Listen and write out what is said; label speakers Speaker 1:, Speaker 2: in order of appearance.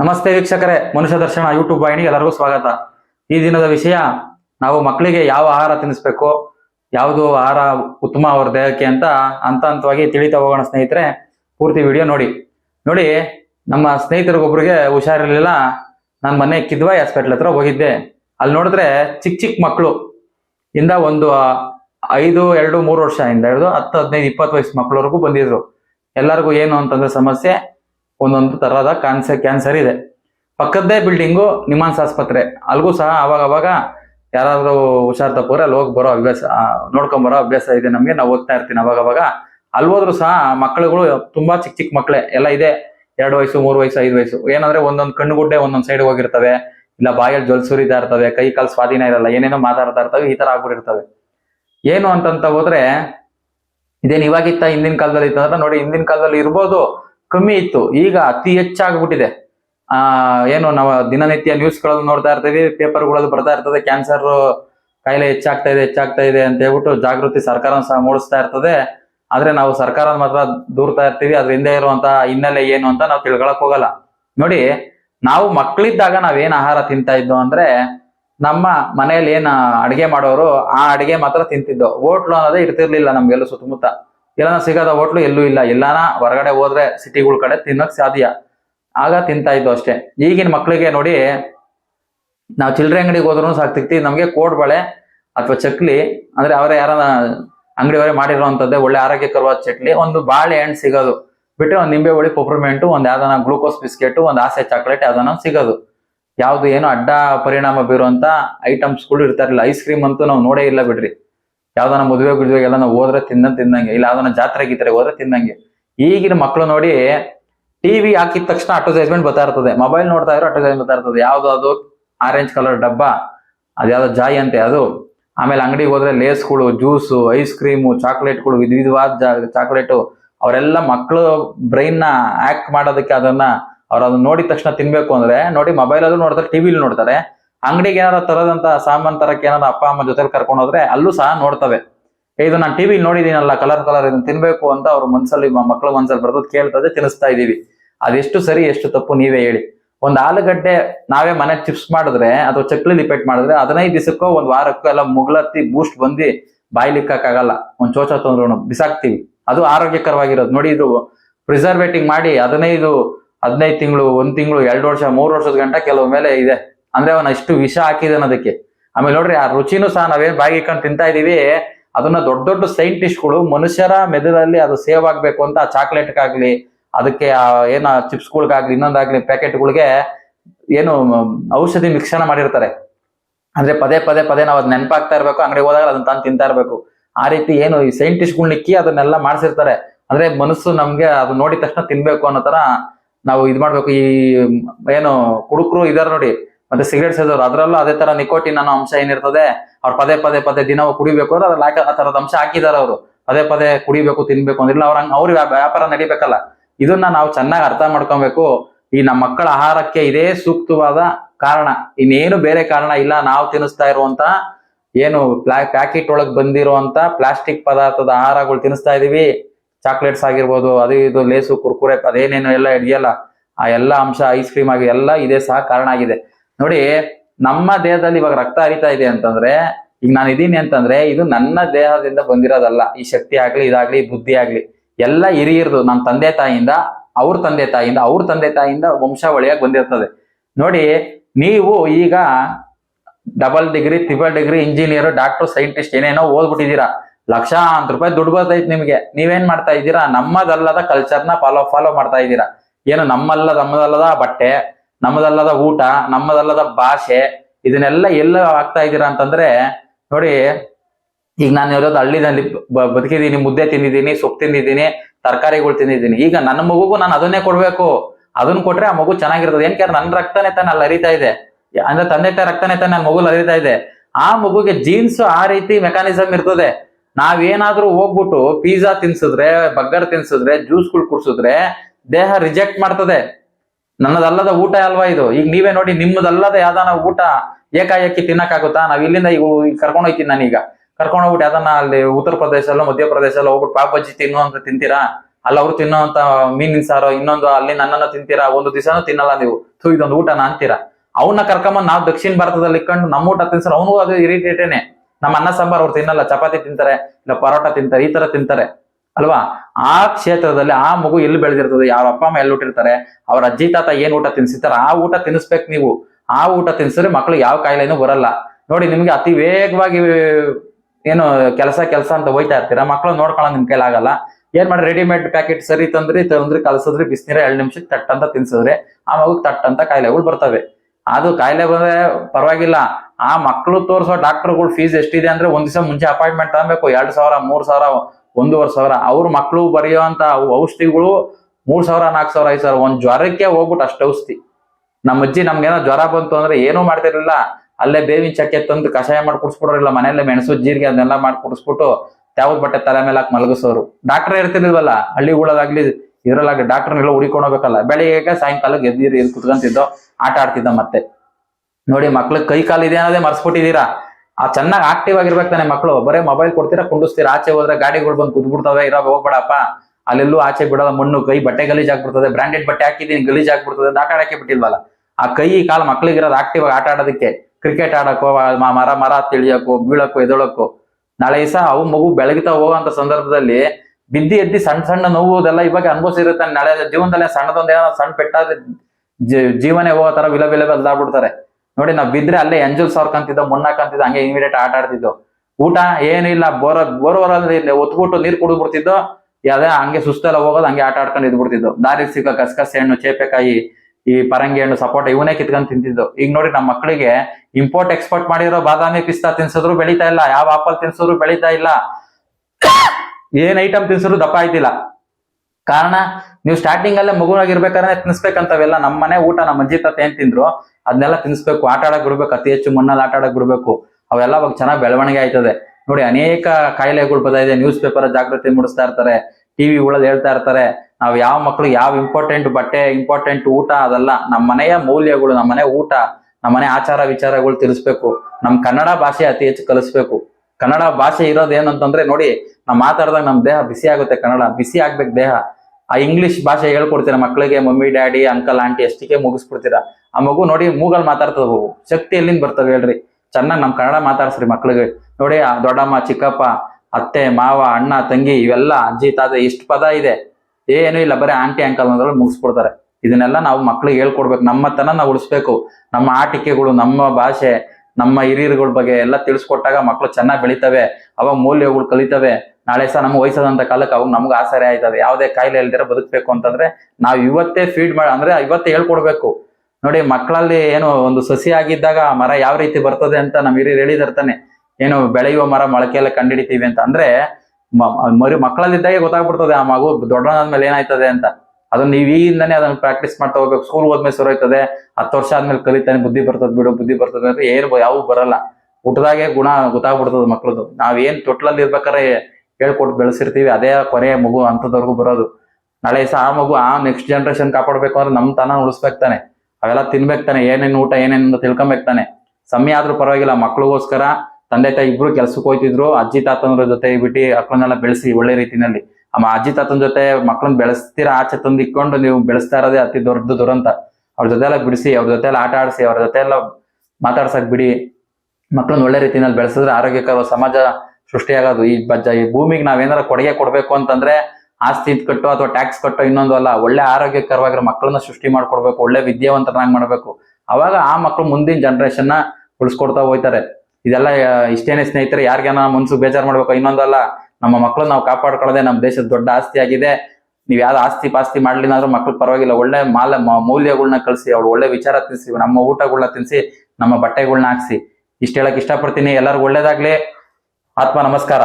Speaker 1: ನಮಸ್ತೆ ವೀಕ್ಷಕರೇ, ಮನುಷ್ಯ ದರ್ಶನ ಯೂಟ್ಯೂಬ್ ವಾಹಿನಿ ಎಲ್ಲರಿಗೂ ಸ್ವಾಗತ. ಈ ದಿನದ ವಿಷಯ, ನಾವು ಮಕ್ಕಳಿಗೆ ಯಾವ ಆಹಾರ ತಿನ್ನಿಸ್ಬೇಕು, ಯಾವುದು ಆಹಾರ ಉತ್ತಮ ಅವ್ರ ದೇಹಕ್ಕೆ ಅಂತ ಹಂತ ಹಂತವಾಗಿ ತಿಳಿತಾ ಹೋಗೋಣ ಸ್ನೇಹಿತರೆ, ಪೂರ್ತಿ ವಿಡಿಯೋ ನೋಡಿ. ನೋಡಿ, ನಮ್ಮ ಸ್ನೇಹಿತರಿಗೊಬ್ರಿಗೆ ಹುಷಾರಿರ್ಲಿಲ್ಲ. ನಾನು ಮೊನ್ನೆ ಕಿದ್ವಾಯ್ ಹಾಸ್ಪಿಟ್ಲ್ ಹತ್ರ ಹೋಗಿದ್ದೆ. ಅಲ್ಲಿ ನೋಡಿದ್ರೆ ಚಿಕ್ಕ ಚಿಕ್ಕ ಮಕ್ಕಳು ಇಂದ ಒಂದು ಐದು, ಎರಡು, ಮೂರು ವರ್ಷ ಇಂದ ಹಿಡಿದು ಹತ್ತು, ಹದಿನೈದು, ಇಪ್ಪತ್ತು ವಯಸ್ಸು ಮಕ್ಕಳವರೆಗೂ ಬಂದಿದ್ರು. ಎಲ್ಲರಿಗೂ ಏನು ಅಂತಂದ್ರೆ ಸಮಸ್ಯೆ ಒಂದೊಂದು ತರಹದ ಕ್ಯಾನ್ಸರ್ ಕ್ಯಾನ್ಸರ್ ಇದೆ. ಪಕ್ಕದ್ದೇ ಬಿಲ್ಡಿಂಗು ನಿಮಾನ್ಸ್ ಆಸ್ಪತ್ರೆ. ಅಲ್ಲಿಗೂ ಸಹ ಅವಾಗ ಅವಾಗ ಯಾರಾದರೂ ಹುಷಾರ್ ತಪ್ಪೋರೆ ಅಲ್ಲಿ ಹೋಗಿ ಬರೋ ಅಭ್ಯಾಸ ನೋಡ್ಕೊಂಡ್ ಬರೋ ಅಭ್ಯಾಸ ಇದೆ ನಮಗೆ, ನಾವು ಓದ್ತಾ ಇರ್ತೀನಿ ಅವಾಗ ಅವಾಗ ಅಲ್ಲಿ ಹೋದ್ರು ಸಹ ಮಕ್ಕಳುಗಳು ತುಂಬಾ ಚಿಕ್ಕ ಚಿಕ್ಕ ಮಕ್ಕಳೇ ಎಲ್ಲ ಇದೆ. ಎರಡು ವಯಸ್ಸು, ಮೂರು ವಯಸ್ಸು, ಐದು ವಯಸ್ಸು. ಏನಂದ್ರೆ ಒಂದೊಂದು ಕಣ್ಣುಗುಡ್ಡೆ ಒಂದೊಂದು ಸೈಡ್ ಹೋಗಿರ್ತವೆ. ಇಲ್ಲ ಬಾಯಲ್ಲಿ ಜೊಲ್ ಇರ್ತವೆ, ಕೈ ಕಾಲು ಸ್ವಾಧೀನ ಇರಲ್ಲ, ಏನೇನೋ ಮಾತಾಡ್ತಾ ಇರ್ತವೆ, ಈ ತರ ಆಗ್ಬಿಟ್ಟಿರ್ತವೆ. ಏನು ಅಂತಂತ ಹೋದ್ರೆ, ಇದೇನು ಇವಾಗಿತ್ತ ಹಿಂದಿನ ಕಾಲದಲ್ಲಿ ಇತ್ತಂದ್ರೆ ನೋಡಿ ಹಿಂದಿನ ಕಾಲದಲ್ಲಿ ಇರ್ಬೋದು. ಕಮ್ಮಿ ಇತ್ತು. ಈಗ ಅತಿ ಹೆಚ್ಚಾಗ್ಬಿಟ್ಟಿದೆ. ಆ, ಏನು ನಾವು ದಿನನಿತ್ಯ ನ್ಯೂಸ್ಗಳಲ್ಲಿ ನೋಡ್ತಾ ಇರ್ತೀವಿ ಪೇಪರ್ಗಳಲ್ಲಿ ಬರ್ತಾ ಇರ್ತದೆ ಕ್ಯಾನ್ಸರ್ ಕಾಯಿಲೆ ಹೆಚ್ಚಾಗ್ತಾ ಇದೆ ಹೆಚ್ಚಾಗ್ತಾ ಇದೆ ಅಂತ ಹೇಳ್ಬಿಟ್ಟು ಜಾಗೃತಿ ಸರ್ಕಾರ ಸಹ ಮೂಡಿಸ್ತಾ ಇರ್ತದೆ. ಆದ್ರೆ ನಾವು ಸರ್ಕಾರ ಮಾತ್ರ ದೂರ್ತಾ ಇರ್ತೀವಿ, ಅದ್ರ ಹಿಂದೆ ಇರುವಂತ ಹಿನ್ನೆಲೆ ಏನು ಅಂತ ನಾವು ತಿಳ್ಕೊಳಕ್ ಹೋಗಲ್ಲ. ನೋಡಿ, ನಾವು ಮಕ್ಕಳಿದ್ದಾಗ ನಾವೇನ್ ಆಹಾರ ತಿಂತಾ ಇದ್ದೋ ಅಂದ್ರೆ, ನಮ್ಮ ಮನೆಯಲ್ಲಿ ಏನ್ ಅಡಿಗೆ ಮಾಡೋರು ಆ ಅಡಿಗೆ ಮಾತ್ರ ತಿಂತಿದ್ದೋ. ಹೋಟ್ಲು ಅನ್ನೋದೇ ಇರ್ತಿರ್ಲಿಲ್ಲ ನಮ್ಗೆಲ್ಲೂ ಸುತ್ತಮುತ್ತ. ಎಲ್ಲಾನ ಸಿಗದ ಹೋಟ್ಲು ಎಲ್ಲೂ ಇಲ್ಲ. ಎಲ್ಲಾನ ಹೊರಗಡೆ ಹೋದ್ರೆ ಸಿಟಿಗಳ ಕಡೆ ತಿನ್ನೋಕ್ ಸಾಧ್ಯ. ಆಗ ತಿಂತಾ ಇದ್ದು ಅಷ್ಟೇ. ಈಗಿನ ಮಕ್ಕಳಿಗೆ ನೋಡಿ, ನಾವು ಚಿಲ್ಲರೆ ಅಂಗಡಿಗೆ ಹೋದ್ರು ಸಾಕು ತಿಕ್ತೀವಿ ನಮಗೆ ಕೋಡ್ ಬಳೆ ಅಥವಾ ಚಕ್ಲಿ, ಅಂದ್ರೆ ಅವರ ಯಾರ ಅಂಗಡಿಯವರೇ ಮಾಡಿರುವಂತದ್ದೇ ಒಳ್ಳೆ ಆರೋಗ್ಯಕರವಾದ ಚಟ್ಲಿ ಒಂದು ಬಾಳೆ ಹಣ್ಣು ಸಿಗೋದು. ಬಿಟ್ಟರೆ ಒಂದು ನಿಂಬೆ ಹುಳಿ ಪೊಪ್ರಮೆಂಟು, ಒಂದು ಯಾವ್ದಾನ ಗ್ಲೂಕೋಸ್ ಬಿಸ್ಕೆಟ್, ಒಂದು ಆಸೆ ಚಾಕ್ಲೇಟ್ ಯಾವ್ದಾನ ಸಿಗೋದು. ಯಾವ್ದು ಏನು ಅಡ್ಡ ಪರಿಣಾಮ ಬೀರುವಂತ ಐಟಮ್ಸ್ಗಳು ಇರ್ತಾ ಇರಲಿಲ್ಲ. ಐಸ್ ಕ್ರೀಮ್ ಅಂತೂ ನಾವು ನೋಡೇ ಇಲ್ಲ ಬಿಡ್ರಿ. ಯಾವ್ದಾನ ಮದುವೆ ಗಿದುವೆ ಎಲ್ಲ ನಾವು ಹೋದ್ರೆ ತಿನ್ನ ತಿನ್ನಂಗೆ ಇಲ್ಲ ಯಾವ್ದಾನ ಜಾತ್ರೆ ಗೀತ್ರೆ ಹೋದ್ರೆ ತಿನ್ನಂಗೆ ಈಗಿನ ಮಕ್ಕಳು ನೋಡಿ ಟಿವಿ ಹಾಕಿದ ತಕ್ಷಣ ಅಡ್ವರ್ಟೈಸ್ಮೆಂಟ್ ಬರ್ತಾ ಇರ್ತದೆ. ಮೊಬೈಲ್ ನೋಡ್ತಾ ಇರೋ ಅಡ್ವರ್ಟೈಸ್ಮೆಂಟ್ ಬರ್ತಾ ಇರ್ತದೆ. ಯಾವ್ದು ಅದು ಆರೆಂಜ್ ಕಲರ್ ಡಬ್ಬ ಅದ್ಯಾವ್ದೋ ಜಾಯಿ ಅಂತೆ ಅದು ಆಮೇಲೆ ಅಂಗಡಿಗೆ ಹೋದ್ರೆ ಲೇಸ್ಗಳು ಜ್ಯೂಸು ಐಸ್ ಕ್ರೀಮು ಚಾಕ್ಲೇಟ್ಗಳು ವಿಧ ವಿಧವಾದ ಚಾಕ್ಲೇಟು ಅವರೆಲ್ಲ ಮಕ್ಕಳು ಬ್ರೈನ್ನ ಆಕ್ಟ್ ಮಾಡೋದಕ್ಕೆ ಅದನ್ನ ಅವ್ರು ಅದನ್ನ ನೋಡಿದ ತಕ್ಷಣ ತಿನ್ಬೇಕು ಅಂದ್ರೆ ನೋಡಿ ಮೊಬೈಲ್ ಅಲ್ಲೂ ನೋಡ್ತಾರೆ ಟಿವಿಲಿ ನೋಡ್ತಾರೆ. ಅಂಗಡಿಗೆ ಏನಾರ ತರದಂತ ಸಾಮಾನ್ ತರಕ್ಕೆ ಏನಾರ ಅಪ್ಪ, ಅಮ್ಮ ಜೊತೆಲಿ ಕರ್ಕೊಂಡು ಹೋದ್ರೆ ಅಲ್ಲೂ ಸಹ ನೋಡ್ತವೆ. ಇದು ನಾನು ಟಿವಿ ನೋಡಿದೀನಲ್ಲ ಕಲರ್ ಕಲರ್ ಇದನ್ನ ತಿನ್ಬೇಕು ಅಂತ ಅವ್ರ ಮನ್ಸಲ್ಲಿ ಮಕ್ಳು ಮನ್ಸಲ್ಲಿ ಬರ್ತದೆ ಕೇಳ್ತದೆ ತಿನ್ನಿಸ್ತಾ ಇದೀವಿ. ಅದೆಷ್ಟು ಸರಿ, ಎಷ್ಟು ತಪ್ಪು ನೀವೇ ಹೇಳಿ. ಒಂದ್ ಆಲೂಗಡ್ಡೆ ನಾವೇ ಮನೆ ಚಿಪ್ಸ್ ಮಾಡಿದ್ರೆ ಅಥವಾ ಚಕ್ಲಿ ಲಿಪೇಟ್ ಮಾಡಿದ್ರೆ ಹದಿನೈದು ದಿವಸಕ್ಕೋ ಒಂದ್ ವಾರಕ್ಕೋ ಎಲ್ಲ ಮುಗ್ಲತ್ತಿ ಬೂಸ್ಟ್ ಬಂದು ಬಾಯ್ಲಿಕ್ಕಾಗಲ್ಲ ಒಂದ್ ಚೋಚ ತಂದ್ರು ಬಿಸಾಕ್ತಿವಿ. ಅದು ಆರೋಗ್ಯಕರವಾಗಿರೋದು. ನೋಡಿ ಇದು ಪ್ರಿಸರ್ವೇಟಿಂಗ್ ಮಾಡಿ ಹದಿನೈದು ಹದಿನೈದು ತಿಂಗಳು, ಒಂದ್ ತಿಂಗಳು, ಎರಡು ವರ್ಷ, ಮೂರು ವರ್ಷದ ಗಂಟ ಕೆಲವು ಮೇಲೆ ಇದೆ. ಅಂದ್ರೆ ಅವನ ಇಷ್ಟು ವಿಷ ಹಾಕಿದೆ ಅನ್ನೋದಕ್ಕೆ. ಆಮೇಲೆ ನೋಡ್ರಿ, ಆ ರುಚಿನೂ ಸಹ ನಾವೇನ್ ಬಾಯಿ ತಿಂತಾ ಇದೀವಿ, ಅದನ್ನ ದೊಡ್ಡ ದೊಡ್ಡ ಸೈಂಟಿಸ್ಟ್ಗಳು ಮನುಷ್ಯರ ಮೆದುಳಲ್ಲಿ ಅದು ಸೇವ್ ಆಗ್ಬೇಕು ಅಂತ ಚಾಕ್ಲೇಟ್ಗಾಗ್ಲಿ, ಅದಕ್ಕೆ ಆ ಏನ ಚಿಪ್ಸ್ಗಳಿಗಾಗ್ಲಿ, ಇನ್ನೊಂದಾಗ್ಲಿ ಪ್ಯಾಕೆಟ್ಗಳಿಗೆ ಏನು ಔಷಧಿ ಮಿಶ್ರಣ ಮಾಡಿರ್ತಾರೆ. ಅಂದ್ರೆ ಪದೇ ಪದೇ ಪದೇ ನಾವು ಅದ್ ನೆನಪಾಗ್ತಾ ಇರ್ಬೇಕು ಅಂಗಡಿ ಹೋದಾಗ ಅದನ್ನ ತಂದು ತಿಂತಾ ಇರ್ಬೇಕು. ಆ ರೀತಿ ಏನು ಈ ಸೈಂಟಿಸ್ಟ್ಗಳನ್ನ ನಿಕ್ಕಿ ಅದನ್ನೆಲ್ಲ ಮಾಡ್ಸಿರ್ತಾರೆ. ಅಂದ್ರೆ ಮನಸ್ಸು ನಮ್ಗೆ ಅದು ನೋಡಿದ ತಕ್ಷಣ ತಿನ್ಬೇಕು ಅನ್ನೋ ತರ ನಾವು ಇದ್ ಮಾಡ್ಬೇಕು. ಈ, ಏನು ಕುಡುಕರು ಇದಾರ ನೋಡಿ ಮತ್ತೆ ಸಿಗರೇಟ್ ಸೇದೋರು ಅದರಲ್ಲೂ ಅದೇ ತರ ನಿಕೋಟಿನ್ ಅನ್ನೋ ಅಂಶ ಏನಿರ್ತದೆ, ಅವ್ರು ಪದೇ ಪದೇ ಪದೇ ದಿನ ಕುಡಿಬೇಕು ಅಂದ್ರೆ ಅದ್ರಲ್ಲಿ ಆ ತರದ ಅಂಶ ಹಾಕಿದಾರೆ ಅವರು. ಪದೇ ಪದೇ ಕುಡಿಬೇಕು, ತಿನ್ಬೇಕು ಅಂದ್ರೆ ಇಲ್ಲ ಅವ್ರ ಅವ್ರ ವ್ಯಾಪಾರ ನಡಿಬೇಕಲ್ಲ. ಇದನ್ನ ನಾವು ಚೆನ್ನಾಗಿ ಅರ್ಥ ಮಾಡ್ಕೊಬೇಕು. ಈ ನಮ್ಮ ಮಕ್ಕಳ ಆಹಾರಕ್ಕೆ ಇದೇ ಸೂಕ್ತವಾದ ಕಾರಣ. ಇನ್ನೇನು ಬೇರೆ ಕಾರಣ ಇಲ್ಲ. ನಾವು ತಿನ್ನಿಸ್ತಾ ಇರುವಂತ ಏನು ಪ್ಯಾಕೆಟ್ ಒಳಗ್ ಬಂದಿರುವಂತ ಪ್ಲಾಸ್ಟಿಕ್ ಪದಾರ್ಥದ ಆಹಾರಗಳು ತಿನ್ನಿಸ್ತಾ ಇದೀವಿ. ಚಾಕ್ಲೇಟ್ಸ್ ಆಗಿರ್ಬೋದು, ಅದು ಇದು ಲೇಸು, ಕುರ್ಕುರೆ, ಅದೇನೇನು ಎಲ್ಲ ಇದೆಯಲ್ಲ. ಆ ಎಲ್ಲ ಅಂಶ, ಐಸ್ ಕ್ರೀಮ್ ಆಗಿ ಎಲ್ಲ ಇದೇ ಸಹ ಕಾರಣ ಆಗಿದೆ. ನೋಡಿ, ನಮ್ಮ ದೇಹದಲ್ಲಿ ಇವಾಗ ರಕ್ತ ಹರಿತಾ ಇದೆ ಅಂತಂದ್ರೆ, ಈಗ ನಾನು ಇದೀನಿ ಅಂತಂದ್ರೆ, ಇದು ನನ್ನ ದೇಹದಿಂದ ಬಂದಿರೋದಲ್ಲ. ಈ ಶಕ್ತಿ ಆಗ್ಲಿ, ಇದಾಗ್ಲಿ ಬುದ್ಧಿ ಆಗ್ಲಿ, ಎಲ್ಲ ಹಿರಿಯರ್ದು ನಮ್ಮ ತಂದೆ ತಾಯಿಯಿಂದ, ಅವ್ರ ತಂದೆ ತಾಯಿಯಿಂದ, ಅವ್ರ ತಂದೆ ತಾಯಿಯಿಂದ ವಂಶಾವಳಿಯಾಗಿ ಬಂದಿರ್ತದೆ. ನೋಡಿ, ನೀವು ಈಗ double degree triple degree engineer doctor scientist ಏನೇನೋ ಓದ್ಬಿಟ್ಟಿದ್ದೀರಾ. ಲಕ್ಷಾಂತರ ರೂಪಾಯಿ ದುಡ್ಡು ಬರ್ತೈತೆ ನಿಮ್ಗೆ. ನೀವೇನ್ ಮಾಡ್ತಾ ಇದ್ದೀರಾ? ನಮ್ಮದಲ್ಲದ ಕಲ್ಚರ್ನ ಫಾಲೋ ಫಾಲೋ ಮಾಡ್ತಾ ಇದ್ದೀರಾ. ಏನು ನಮ್ಮಲ್ಲ ನಮ್ಮದಲ್ಲದ ಬಟ್ಟೆ ನಮ್ಮದಲ್ಲದ ಊಟ, ನಮ್ಮದಲ್ಲದ ಭಾಷೆ, ಇದನ್ನೆಲ್ಲ ಎಲ್ಲ ಆಗ್ತಾ ಇದ್ದೀರಾ ಅಂತಂದ್ರೆ, ನೋಡಿ, ಈಗ ನಾನು ಇರೋದು ಹಳ್ಳಿನಲ್ಲಿ ಬದುಕಿದ್ದೀನಿ, ಮುದ್ದೆ ತಿಂದಿದ್ದೀನಿ, ಸೊಪ್ಪು ತಿಂದಿದ್ದೀನಿ, ತರಕಾರಿಗಳು ತಿಂದಿದ್ದೀನಿ, ಈಗ ನನ್ನ ಮಗುಗೂ ನಾನು ಅದನ್ನೇ ಕೊಡ್ಬೇಕು. ಅದನ್ನ ಕೊಟ್ರೆ ಆ ಮಗು ಚೆನ್ನಾಗಿರ್ತದೆ. ಏನ್ ಕೇರ್, ನನ್ನ ರಕ್ತನೇ ತಾನೆ ಅಲ್ಲಿ ಹರಿತಾ ಇದೆ. ಅಂದ್ರೆ ತಂದೆ ತಾಯಿ ರಕ್ತನೇ ತಾನೆ ನನ್ನ ಮಗು ಹರಿತಾ ಇದೆ. ಆ ಮಗುಗೆ ಜೀನ್ಸ್ ಆ ರೀತಿ ಮೆಕಾನಿಸಮ್ ಇರ್ತದೆ. ನಾವೇನಾದ್ರೂ ಹೋಗ್ಬಿಟ್ಟು ಪಿಜ್ಜಾ ತಿನ್ಸಿದ್ರೆ ಬಗ್ಗರ್ ತಿನ್ಸಿದ್ರೆ ಜ್ಯೂಸ್ಗಳು ಕುಡ್ಸಿದ್ರೆ, ದೇಹ ರಿಜೆಕ್ಟ್ ಮಾಡ್ತದೆ. ನನ್ನದಲ್ಲದ ಊಟ ಅಲ್ವಾ ಇದು? ಈಗ ನೀವೇ ನೋಡಿ, ನಿಮ್ಮದಲ್ಲದ ಯಾವ್ದಾನ ಊಟ ಏಕಾಏಕಿ ತಿನ್ನಕ್ಕಾಗುತ್ತಾ? ನಾವ್ ಇಲ್ಲಿಂದ ಈಗ ಕರ್ಕೊಂಡು ಹೋಗ್ತೀನಿ ನಾನೀಗ. ಕರ್ಕೊಂಡು ಹೋಗ್ಬಿಟ್ಟು ಅದನ್ನ ಅಲ್ಲಿ ಉತ್ತರ ಪ್ರದೇಶಲ್ಲೋ ಮಧ್ಯಪ್ರದೇಶಲ್ಲೋ ಹೋಗ್ಬಿಟ್ಟು ಪಾವ್ ಬಜ್ಜಿ ತಿನ್ನು ಅಂತ ತಿಂತೀರಾ? ಅಲ್ಲ ಅವ್ರು ತಿನ್ನೋಂತ ಮೀನಿನ ಸಾರು, ಇನ್ನೊಂದು ಅಲ್ಲಿ ನನ್ನನ್ನು ತಿಂತೀರಾ? ಒಂದು ದಿವಸನೂ ತಿನ್ನಲ್ಲ ನೀವು. ಥೂ, ಇದೊಂದು ಊಟನ ಅಂತೀರಾ? ಅವನ್ನ ಕರ್ಕೊಂಬಂದ್ ನಾವು ದಕ್ಷಿಣ ಭಾರತದಲ್ಲಿ ಇಟ್ಕೊಂಡು ನಮ್ಮ ಊಟ ತಿನ್ಸರ್ ಅವನು ಅದು ಇರಿಟೇಟೇನೆ ನಮ್ಮ ಅನ್ನ ಸಾಂಬಾರ್ ಅವ್ರು ತಿನ್ನಲ್ಲ, ಚಪಾತಿ ತಿಂತಾರೆ, ಇಲ್ಲ ಪರೋಟ ತಿಂತಾರೆ, ಈ ತರ ತಿಂತಾರೆ. ಅಲ್ವಾ? ಆ ಕ್ಷೇತ್ರದಲ್ಲಿ ಆ ಮಗು ಎಲ್ಲಿ ಬೆಳೆದಿರ್ತದೆ, ಯಾರ ಅಪ್ಪ, ಅಮ್ಮ ಎಲ್ಲಿ ಹುಟ್ಟಿರ್ತಾರೆ, ಅವ್ರ ಅಜ್ಜಿ, ತಾತ ಏನ್ ಊಟ ತಿನ್ಸಿರ್ತಾರೆ ಆ ಊಟ ತಿನ್ನಿಸ್ಬೇಕು ನೀವು. ಆ ಊಟ ತಿನ್ಸಿದ್ರೆ ಮಕ್ಳಿಗೆ ಯಾವ ಕಾಯಿಲೆನೂ ಬರಲ್ಲ. ನೋಡಿ, ನಿಮ್ಗೆ ಅತಿ ವೇಗವಾಗಿ ಏನು ಕೆಲಸ ಕೆಲಸ ಅಂತ ಹೋಯ್ತಾ ಇರ್ತೀರಾ? ಮಕ್ಳು ನೋಡ್ಕೊಳ್ಳೋ ನಿಮ್ ಕೈಲಾಗಲ್ಲ ಏನ್ ಮಾಡಿ ರೆಡಿಮೇಡ್ ಪ್ಯಾಕೆಟ್ ಸರಿ ತಂದ್ರಿ ತಂದ್ರಿ, ಕಲಸಿದ್ರಿ, ಬಿಸಿನೀರ ಎರಡು ನಿಮಿಷಕ್ಕೆ ತಟ್ ಅಂತ ತಿನ್ಸಿದ್ರೆ ಆ ಮಗು ತಟ್ಟಂತ ಕಾಯಿಲೆಗಳು ಬರ್ತವೆ. ಅದು ಕಾಯಿಲೆ ಬಂದ್ರೆ ಪರವಾಗಿಲ್ಲ. ಆ ಮಕ್ಕಳು ತೋರಿಸೋ ಡಾಕ್ಟರ್ಗಳು ಫೀಸ್ ಎಷ್ಟಿದೆ ಅಂದ್ರೆ ಒಂದ್ ದಿವಸ ಮುಂಚೆ ಅಪಾಯಿಂಟ್ಮೆಂಟ್ ತಗೊಬೇಕು. ಎರಡ್ ಸಾವಿರ, ಮೂರ್ ಸಾವಿರ, ಒಂದೂವರೆ ಸಾವಿರ. ಅವ್ರ ಮಕ್ಕಳು ಬರೆಯುವಂತ ಔಷಧಿಗಳು ಮೂರ್ ಸಾವಿರ, ನಾಲ್ಕು ಸಾವಿರ, ಐದು ಸಾವಿರ. ಒಂದ್ ಜ್ವರಕ್ಕೆ ಹೋಗ್ಬಿಟ್ಟು ಅಷ್ಟು ಔಷಧಿ. ನಮ್ಮ ಅಜ್ಜಿ ನಮ್ಗೇನೋ ಜ್ವರ ಬಂತು ಅಂದ್ರೆ ಏನೂ ಮಾಡ್ತಿರ್ಲಿಲ್ಲ. ಅಲ್ಲೇ ಬೇವಿನ ಚಕ್ಕೆ ತಂದು ಕಷಾಯ ಮಾಡಿ ಕುಡಿಸ್ಬಿಡೋರಿಲ್ಲ. ಮನೆಯಲ್ಲೇ ಮೆಣಸು, ಜೀರಿಗೆ ಅದನ್ನೆಲ್ಲ ಮಾಡಿ ಕುಡಿಸ್ಬಿಟ್ಟು ತ್ಯಾವದ ಬಟ್ಟೆ ತಲೆ ಮೇಲೆ ಹಾಕಿ ಮಲಗಿಸೋರು. ಡಾಕ್ಟರ್ ಇರ್ತಿರ್ಲಿಲ್ವಲ್ಲ? ಹಳ್ಳಿಗಳಾಗ್ಲಿ ಇದ್ರಲ್ಲಾಗ್ಲಿ ಡಾಕ್ಟರ್ನೆಲ್ಲ ಹುಡಿಕೊಂಡು ಹೋಗ್ಬೇಕಲ್ಲ. ಬೆಳಿಗ್ಗೆ ಸಾಯಂಕಾಲ ಗೆದ್ದಿರಿ ಎದ್ದು ಕುತ್ಕೊಂತಿದ್ದೋ, ಆಟ ಆಡ್ತಿದ್ದ ಮತ್ತೆ. ನೋಡಿ ಮಕ್ಳಿಗೆ ಕೈ ಕಾಲು ಇದೆ ಅನ್ನೋದೇ ಮರ್ಸ್ಬಿಟ್ಟಿದ್ದೀರಾ? ಆ ಚೆನ್ನಾಗಿ ಆಕ್ಟಿವ್ ಆಗಿರ್ಬೇಕು ತಾನೆ ಮಕ್ಕಳು ಬರೇ ಮೊಬೈಲ್ ಕೊಡ್ತೀರಾ, ಕುಂಡಿಸ್ತೀರಾ? ಆಚೆ ಹೋದ್ರೆ ಗಾಡಿಗಳು ಬಂದು ಕುದ್ಬಿಡ್ತವೆ ಇರೋ ಹೋಗ್ಬೇಡಪ್ಪ ಅಲ್ಲೆಲ್ಲೂ ಆಚೆ ಬಿಡೋದ ಮಣ್ಣು, ಕೈ, ಬಟ್ಟೆ ಗಲೀಜ್ ಆಗ್ಬಿಡ್ತದೆ. ಬ್ರಾಂಡೆಡ್ ಬಟ್ಟೆ ಹಾಕಿದ್ದೀನಿ, ಗಲೀಜ್ ಆಗ್ಬಿಡ್ತದೆ ಆಟ ಆಡಕ್ಕೆ ಬಿಟ್ಟಿಲ್ವಲ್ಲ. ಆ ಕೈ, ಕಾಲು ಮಕ್ಳಿಗಿರೋದು ಆಕ್ಟಿವ್ ಆಗಿ ಆಟ ಆಡೋದಕ್ಕೆ. ಕ್ರಿಕೆಟ್ ಆಡಕ್ಕೋ ಮರ ಮರ ತಿಳಿಯಕ್ಕೋ, ಬೀಳಕ್ಕೋ, ಎದೊಳಕ್ಕೋ. ನಾಳೆ ಸಹ ಅವು ಮಗು ಬೆಳಗ್ತಾ ಹೋಗೋಂತ ಸಂದರ್ಭದಲ್ಲಿ ಬಿದ್ದಿ ಎದ್ದಿ ಸಣ್ಣ ಸಣ್ಣ ನೋವು ಅದೆಲ್ಲ ಇವಾಗ ಅನುಭವಿಸಿರುತ್ತೆ. ನಾಳೆ ಜೀವನದಲ್ಲಿ ಸಣ್ಣದೊಂದು ಏನೋ ಸಣ್ಣ ಪೆಟ್ಟಾದ್ರೆ ಜೀವನೇ ಹೋಗೋ ತರ ವಿಲ ವಿಲ ನೋಡಿ, ನಾವು ಬಿದ್ರೆ ಅಲ್ಲೇ ಎಂಜಲ್ ಸಾರ್ಕಂತಿದ್ದೋ ಮುನ್ನಾಕಂತಿದ್ದೋ ಹಂಗೆ ಇಮಿಡಿಯೇಟ್ ಆಟ ಆಡ್ತಿದ್ದೋ, ಊಟ ಏನಿಲ್ಲ ಬೋರ ಬೋರ್ವರ್ ಅಂದ್ರೆ ಇಲ್ಲಿ ಒತ್ಬಿಟ್ಟು ನೀರ್ ಕುಡಿದ್ಬಿಡ್ತಿದ್ದೋ, ಯಾವ್ದೇ ಹಂಗೆ ಸುಸ್ತೆಲ್ಲ ಹೋಗೋದು, ಹಂಗೆ ಆಟ ಆಡ್ಕೊಂಡು ಇದ್ಬಿಡ್ತಿದ್ದು. ದಾರಿ ಸಿಕ್ಕ ಕಸ್ಕಸೆ ಹಣ್ಣು, ಚೇಪೆಕಾಯಿ, ಈ ಪರಂಗಿ ಹಣ್ಣು, ಸಪೋಟ ಇವನೇ ಕಿತ್ಕೊಂಡ್ ತಿಂತಿದ್ದು. ಈಗ ನೋಡಿ ನಮ್ಮ ಮಕ್ಕಳಿಗೆ ಇಂಪೋರ್ಟ್ ಎಕ್ಸ್ಪೋರ್ಟ್ ಮಾಡಿರೋ ಬಾದಾಮಿ ಪಿಸ್ತಾ ತಿನ್ಸಿದ್ರು ಬೆಳೀತಾ ಇಲ್ಲ, ಯಾವ ಆಪಲ್ ತಿನ್ಸಿದ್ರು ಬೆಳೀತಾ ಇಲ್ಲ. ಏನ್ ಐಟಮ್ ತಿನ್ಸಿದ್ರು ದಪ್ಪ ಆಯ್ತಿಲ್ಲ. ಕಾರಣ, ನೀವು ಸ್ಟಾರ್ಟಿಂಗ್ ಅಲ್ಲೇ ಮಗುವಾಗಿರ್ಬೇಕಾದ್ರೆ ತಿನ್ಸ್ಬೇಕಂತವೆಲ್ಲ ನಮ್ಮ ಮನೆ ಊಟ, ನಮ್ಮ ಅಜ್ಜಿ ತಾತ ಏನ್ ತಿಂದ್ರು, ಅದನ್ನೆಲ್ಲ ತಿನ್ಸ್ಬೇಕು. ಆಟ ಆಡಕ್ ಬಿಡ್ಬೇಕು, ಅತಿ ಹೆಚ್ಚು ಮಣ್ಣಲ್ಲಿ ಆಟ ಆಡಕ್ ಬಿಡ್ಬೇಕು. ಅವೆಲ್ಲ ಅವಾಗ ಚೆನ್ನಾಗಿ ಬೆಳವಣಿಗೆ ಆಯ್ತದೆ. ನೋಡಿ, ಅನೇಕ ಕಾಯಿಲೆಗಳು ಬದಲಾಗಿದೆ ನ್ಯೂಸ್ ಪೇಪರ್ ಜಾಗೃತಿ ಮೂಡಿಸ್ತಾ ಇರ್ತಾರೆ. ಟಿವಿ ಟಿವಿಗಳಲ್ಲಿ ಹೇಳ್ತಾ ಇರ್ತಾರೆ. ನಾವು ಯಾವ ಮಕ್ಳು ಯಾವ ಇಂಪಾರ್ಟೆಂಟ್ ಬಟ್ಟೆ ಇಂಪಾರ್ಟೆಂಟ್ ಊಟ, ಅದಲ್ಲ ನಮ್ಮ ಮನೆಯ ಮೌಲ್ಯಗಳು, ನಮ್ಮ ಮನೆ ಊಟ, ನಮ್ಮ ಮನೆ ಆಚಾರ ವಿಚಾರಗಳು ತಿಳಿಸ್ಬೇಕು. ನಮ್ ಕನ್ನಡ ಭಾಷೆ ಅತಿ ಹೆಚ್ಚು ಕಲಿಸ್ಬೇಕು. ಕನ್ನಡ ಭಾಷೆ ಇರೋದು ಏನಂತಂದ್ರೆ ನೋಡಿ, ನಾವು ಮಾತಾಡಿದಾಗ ನಮ್ ದೇಹ ಬಿಸಿ ಆಗುತ್ತೆ ಕನ್ನಡ, ಬಿಸಿ ಆಗ್ಬೇಕು ದೇಹ. ಆ ಇಂಗ್ಲಿಷ್ ಭಾಷೆ ಹೇಳ್ಕೊಡ್ತೀರಾ ಮಕ್ಕಳಿಗೆ ಮಮ್ಮಿ, ಡ್ಯಾಡಿ ಅಂಕಲ್ ಆಂಟಿ ಎಷ್ಟಿಗೆ ಮುಗಿಸ್ಬಿಡ್ತೀರಾ? ಆ ಮಗು ನೋಡಿ ಮೂಗಲ್ ಮಾತಾಡ್ತದ ಶಕ್ತಿ ಎಲ್ಲಿಂದ ಬರ್ತವೆ ಹೇಳ್ರಿ. ಚೆನ್ನಾಗಿ ನಮ್ ಕನ್ನಡ ಮಾತಾಡ್ಸ್ರಿ ಮಕ್ಳಿಗೆ. ನೋಡಿ, ಆ ದೊಡ್ಡಮ್ಮ, ಚಿಕ್ಕಪ್ಪ, ಅತ್ತೆ, ಮಾವ, ಅಣ್ಣ, ತಂಗಿ, ಇವೆಲ್ಲ ಅಜ್ಜಿ, ತಾತ ಇಷ್ಟು ಪದ ಇದೆ. ಏನು ಇಲ್ಲ, ಬರೀ ಆಂಟಿ ಅಂಕಲ್ ಅಂದ್ರಲ್ಲಿ ಮುಗಿಸ್ಬಿಡ್ತಾರೆ. ಇದನ್ನೆಲ್ಲ ನಾವು ಮಕ್ಳಿಗೆ ಹೇಳ್ಕೊಡ್ಬೇಕು. ನಮ್ಮತನ ನಾವು ಉಳಿಸ್ಬೇಕು. ನಮ್ಮ ಆಟಿಕೆಗಳು, ನಮ್ಮ ಭಾಷೆ ನಮ್ಮ ಹಿರಿಯರುಗಳ ಬಗ್ಗೆ ಎಲ್ಲ ತಿಳಿಸ್ಕೊಟ್ಟಾಗ ಮಕ್ಕಳು ಚೆನ್ನಾಗಿ ಬೆಳಿತವೆ, ಅವಾಗ ಮೌಲ್ಯಗಳು ಕಲಿತವೆ. ನಾಳೆ ಸಹ ನಮ್ಗೆ ವಯಸ್ಸಾದಂತ ಕಾಲಕ್ಕೆ ಅವಾಗ ನಮ್ಗೆ ಆಸರೆ ಆಯ್ತವೆ. ಯಾವುದೇ ಕಾಯಿಲೆ ಇಲ್ದಿರ ಬದುಕಬೇಕು ಅಂತಂದ್ರೆ ನಾವು ಇವತ್ತೇ ಫೀಡ್ ಮಾಡಿ, ಅಂದ್ರೆ ಇವತ್ತೇ ಹೇಳ್ಕೊಡ್ಬೇಕು. ನೋಡಿ ಮಕ್ಕಳಲ್ಲಿ ಏನು ಒಂದು ಸಸಿ ಆಗಿದ್ದಾಗ ಮರ ಯಾವ ರೀತಿ ಬರ್ತದೆ ಅಂತ ನಮ್ಮ ಹಿರಿಯರು ಹೇಳಿದಾರೆ ತಾನೆ. ಏನು ಬೆಳೆಯುವ ಮರ ಮೊಳಕೆ ಎಲ್ಲ ಕಂಡಿಡಿತೀವಿ ಅಂತ. ಅಂದ್ರೆ ಮರಿ ಮಕ್ಕಳಲ್ಲಿದ್ದಾಗೆ ಗೊತ್ತಾಗ್ಬಿಡ್ತದೆ ಆ ಮಗು ದೊಡ್ಡದಾದ್ಮೇಲೆ ಏನಾಯ್ತದೆ ಅಂತ. ಅದನ್ನ ನೀವು ಈಗಿಂದಾನೇ ಅದನ್ನ ಪ್ರಾಕ್ಟೀಸ್ ಮಾಡ್ತಾ ಹೋಗ್ಬೇಕು. ಸ್ಕೂಲ್ ಹೋದ್ಮೇಲೆ ಶುರು ಆಯ್ತದೆ. ಹತ್ತು ವರ್ಷ ಆದ್ಮೇಲೆ ಕಲಿತಾನೆ ಬುದ್ಧಿ ಬರ್ತದೆ ಬಿಡು, ಬುದ್ಧಿ ಬರ್ತದೆ ಅಂದ್ರೆ ಏನು ಯಾವ ಬರಲ್ಲ. ಹುಟ್ಟದಾಗೆ ಗುಣ ಗೊತ್ತಾಗ್ಬಿಡ್ತದೆ ಮಕ್ಳದು. ನಾವೇನ್ ತೊಟ್ಲಲ್ಲಿ ಇರ್ಬೇಕಾರೆ ಹೇಳ್ಕೊಟ್ಟು ಬೆಳೆಸಿರ್ತೀವಿ. ಅದೇ ಕೊನೆ ಮಗು ಅಂತದವರೆಗೂ ಬರೋದು. ನಾಳೆ ಸಹ ಆ ಮಗು ಆ ನೆಕ್ಸ್ಟ್ ಜನರೇಷನ್ ಕಾಪಾಡ್ಬೇಕು ಅಂದ್ರೆ ನಮ್ ತನ ಉಳಿಸ್ಬೇಕು ತಾನೆ. ಅವೆಲ್ಲ ತಿನ್ಬೇಕು ತಾನೆ. ಏನೇನು ಊಟ, ಏನೇನು ತಿಳ್ಕೊಬೇಕು ತಾನೆ. ಸಮಯ ಆದ್ರೂ ಪರವಾಗಿಲ್ಲ. ಮಕ್ಳಿಗೋಸ್ಕರ ತಂದೆ ತಾಯಿ ಇಬ್ರು ಕೆಲ್ಸಕ್ಕೆ ಹೋಯ್ತಿದ್ರು. ಅಜ್ಜಿ ತಾತಂದ್ರ ಜೊತೆ ಬಿಟ್ಟು ಅಕ್ಕನೆಲ್ಲ ಬೆಳೆಸಿ ಒಳ್ಳೆ ರೀತಿನಲ್ಲಿ. ಆಮ ಅಜ್ಜಿ ತಾತನ ಜೊತೆ ಮಕ್ಕಳನ್ನ ಬೆಳೆಸ್ತೀರ ಆಚೆ ತಂದು ಇಕ್ಕೊಂಡು ನೀವು ಬೆಳೆಸ್ತಾ ಇರೋದೇ ಅತಿ ದೊಡ್ಡ ದುರಂತ. ಅವ್ರ ಜೊತೆ ಎಲ್ಲ ಬಿಡಿಸಿ ಅವ್ರ ಜೊತೆ ಎಲ್ಲ ಆಟ ಆಡಿಸಿ ಅವ್ರ ಜೊತೆ ಎಲ್ಲ ಮಾತಾಡ್ಸಕ್ ಬಿಡಿ. ಮಕ್ಕಳನ್ನ ಒಳ್ಳೆ ರೀತಿಯಲ್ಲಿ ಬೆಳೆಸಿದ್ರೆ ಆರೋಗ್ಯಕರ ಸಮಾಜ ಸೃಷ್ಟಿಯಾಗೋದು. ಈ ಬಜ್ಜ ಈ ಭೂಮಿಗೆ ನಾವೇನಾರ ಕೊಡುಗೆ ಕೊಡ್ಬೇಕು ಅಂತಂದ್ರೆ ಆಸ್ತಿ ಕಟ್ಟು ಅಥವಾ ಟ್ಯಾಕ್ಸ್ ಕಟ್ಟು ಇನ್ನೊಂದು ಅಲ್ಲ ಒಳ್ಳೆ ಆರೋಗ್ಯಕರವಾಗಿರೋ ಮಕ್ಕಳನ್ನ ಸೃಷ್ಟಿ ಮಾಡ್ಕೊಡ್ಬೇಕು ಒಳ್ಳೆ ವಿದ್ಯಾವಂತರನ್ನಾಗಿ ಮಾಡ್ಬೇಕು. ಅವಾಗ ಆ ಮಕ್ಕಳು ಮುಂದಿನ ಜನರೇಷನ್ನ ಉಳಿಸ್ಕೊಡ್ತಾ ಹೋಯ್ತಾರೆ ಇದೆಲ್ಲ ಆ, ಇಷ್ಟೇನೆ ಸ್ನೇಹಿತರೆ ಯಾರಿಗೇನ ಮನ್ಸು ಬೇಜಾರ್ ಮಾಡ್ಬೇಕು ಇನ್ನೊಂದಲ್ಲ ನಮ್ಮ ಮಕ್ಕಳು ನಾವು ಕಾಪಾಡ್ಕೊಳ್ಳೋದೇ ನಮ್ಮ ದೇಶದ ದೊಡ್ಡ ಆಸ್ತಿ ಆಗಿದೆ ನೀವು ಯಾವ್ದು ಆಸ್ತಿ ಪಾಸ್ತಿ ಮಾಡ್ಲಿಲ್ಲ ಅಂದ್ರೂ ಮಕ್ಳು ಪರವಾಗಿಲ್ಲ, ಒಳ್ಳೆ ಮಾಲ ಮೌಲ್ಯಗಳನ್ನ ಮೌಲ್ಯಗಳ್ನ ಕಳಿಸಿ, ಅವ್ರು ಒಳ್ಳೆ ವಿಚಾರ ತಿನ್ಸಿ, ನಮ್ಮ ಊಟಗಳನ್ನ ತಿನ್ಸಿ, ನಮ್ಮ ಬಟ್ಟೆಗಳನ್ನ ಹಾಕ್ಸಿ. ಇಷ್ಟ ಹೇಳಕ್ ಇಷ್ಟಪಡ್ತೀನಿ. ಎಲ್ಲರಿಗೂ ಒಳ್ಳೇದಾಗ್ಲಿ. ಆತ್ಮ ನಮಸ್ಕಾರ.